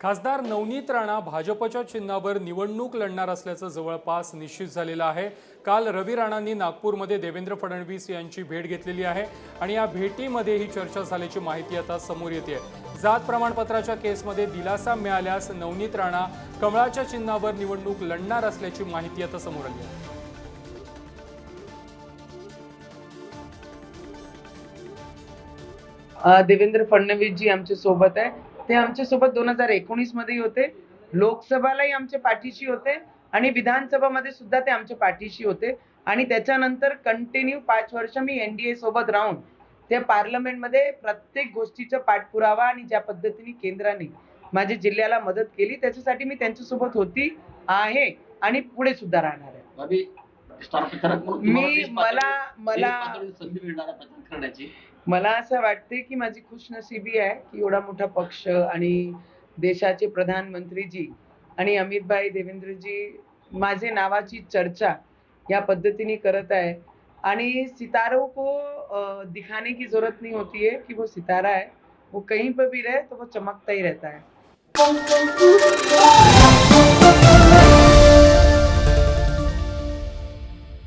खासदार नवनीत राणा भाजपच्या चिन्हावर निवडणूक लढणार असल्याचं जवळपास निश्चित झालेलं आहे. काल रवी राणांनी नागपूरमध्ये देवेंद्र फडणवीस यांची भेट घेतलेली आहे आणि या भेटीमध्ये ही चर्चा झाल्याची माहिती आता समोर येते जात प्रमाणपत्राच्या केसमध्ये दिलासा मिळाल्यास नवनीत राणा कमळाच्या चिन्हावर निवडणूक लढणार असल्याची माहिती आता समोर आली आहे. देवेंद्र फडणवीस जी आमच्यासोबत आहे. ते आमच्यासोबत दोन हजार एकोणीसमध्ये होते. लोकसभालाही आमच्या पाठीशी होते आणि विधानसभामध्ये सुद्धा ते आमच्या पाठीशी होते. आणि त्याच्यानंतर कंटिन्यू पाच वर्ष मी एनडीए सोबत राहून ते पार्लमेंटमध्ये प्रत्येक गोष्टीचा पाठपुरावा आणि ज्या पद्धतीने केंद्राने माझ्या जिल्ह्याला मदत केली त्याच्यासाठी मी त्यांच्यासोबत होती आहे आणि पुढे सुद्धा राहणार आहे. मी मला मला संधी मिळणार मला असं वाटते की माझी खुशनशिबी आहे की एवढा मोठा पक्ष आणि देशाचे प्रधानमंत्रीजी आणि अमितभाई देवेंद्रजी माझे नावाची चर्चा या पद्धतीने करत आहे. आणि सितारों को दिखाने की जरूरत नहीं होती है कि वो सितारा है. वो कहीं पर भी रहे तो वो चमकता ही रहता है.